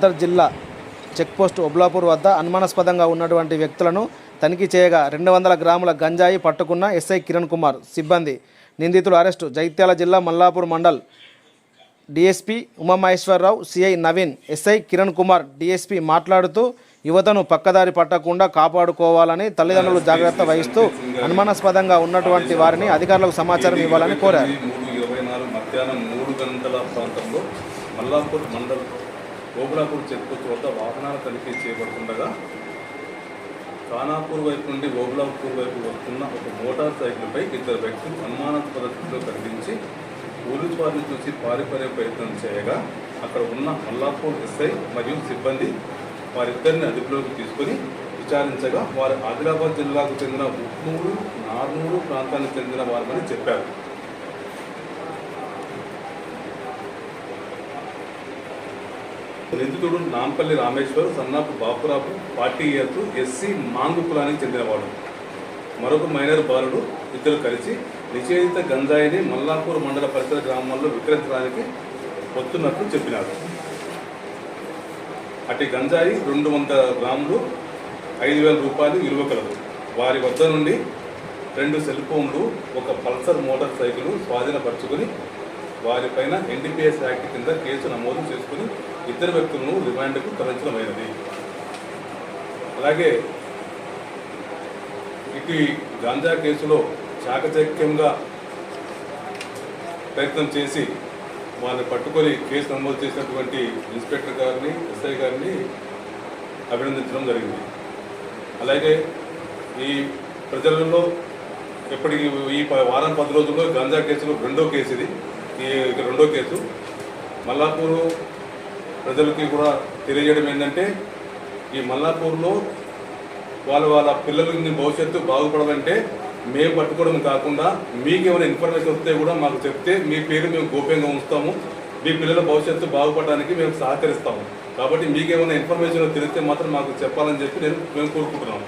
అంతర్జిల్లా checkpost ఒబ్లాపూర్ వద్ద అనుమానాస్పదంగా ఉన్నటువంటి వ్యక్తులను తనిఖీ చేయగా రెండు వందల గ్రాముల గంజాయి పట్టుకున్న ఎస్ఐ కిరణ్ కుమార్ సిబ్బంది నిందితులు అరెస్టు. జైత్యాల జిల్లా Mallapur mandal DSP Umamaheswara Rao CI Naveen SI Kiran Kumar DSP మాట్లాడుతూ యువతను పక్కదారి పట్టకుండా కాపాడుకోవాలని తల్లిదండ్రులు జాగ్రత్త వహిస్తూ అనుమానాస్పదంగా ఉన్నటువంటి వారిని అధికారులకు సమాచారం ఇవ్వాలని కోరారు. మధ్యాహ్నం మూడు గంటల ప్రాంతంలో మల్లాపూర్ మండల్ ఓబులాపూర్ చెక్పోస్ట్ వద్ద వాహనాల తనిఖీ చేయబడుతుండగా ఖానాపూర్ వైపు నుండి ఓబులాపూర్ వైపు వస్తున్న ఒక మోటార్ సైకిల్పై ఇద్దరు వ్యక్తులు అనుమానాస్పద స్థితిలో కనిపించి పోలీసు వారిని చూసి పారిపోయే ప్రయత్నం చేయగా అక్కడ ఉన్న మల్లాపూర్ ఎస్ఐ మరియు సిబ్బంది వారిద్దరిని అదుపులోకి తీసుకొని విచారించగా వారు ఆదిలాబాద్ జిల్లాకు చెందిన ఉట్నూరు నార్నూరు ప్రాంతానికి చెందిన వారమని చెప్పారు. నిందితుడు నాంపల్లి రామేశ్వర్ సన్నాపు బాపురాపు పార్టీ ఇయర్స్ ఎస్సీ మాంగు కులానికి చెందినవాడు. మరొక మైనర్ బాలుడు ఇద్దరు కలిసి నిషేధిత గంజాయిని మల్లాపూర్ మండల పరిసర గ్రామాల్లో విక్రయించడానికి వస్తున్నట్లు చెప్పినారు. అటు గంజాయి రెండు వందల గ్రాములు ఐదు వేల రూపాయలు విలువ కలదు. వారి వద్ద నుండి రెండు సెల్ ఫోన్లు ఒక పల్సర్ మోటార్ సైకిల్ స్వాధీనపరుచుకుని వారిపైన ఎన్డీపీఎస్ యాక్ట్ కింద కేసు నమోదు చేసుకుని ఇద్దరు వ్యక్తులను రిమాండ్కు తరలించడమైనది. అలాగే ఇటు గాంజా కేసులో చాకచక్యంగా ప్రయత్నం చేసి వారిని పట్టుకొని కేసు నమోదు చేసినటువంటి ఇన్స్పెక్టర్ గారిని ఎస్ఐ గారిని అభినందించడం జరిగింది. అలాగే ఈ ప్రజలలో ఎప్పటికి ఈ ప- వారం పది రోజుల్లో గాంజా కేసులో రెండో కేసు ఇది. రెండో కేసు. మల్లాపూరు ప్రజలకి కూడా తెలియజేయడం ఏంటంటే ఈ మల్లాపూర్లో వాళ్ళ వాళ్ళ పిల్లలని భవిష్యత్తు బాగుపడాలంటే మేము పట్టుకోవడం కాకుండా మీకు ఏమైనా ఇన్ఫర్మేషన్ వస్తే కూడా మాకు చెప్తే మీ పేరు మేము గోప్యంగా ఉంచుతాము. మీ పిల్లల భవిష్యత్తు బాగుపడడానికి మేము సహకరిస్తాము. కాబట్టి మీకు ఏమైనా ఇన్ఫర్మేషన్ తెలిస్తే మాత్రం మాకు చెప్పాలని చెప్పి నేను మేము కోరుకుంటున్నాము.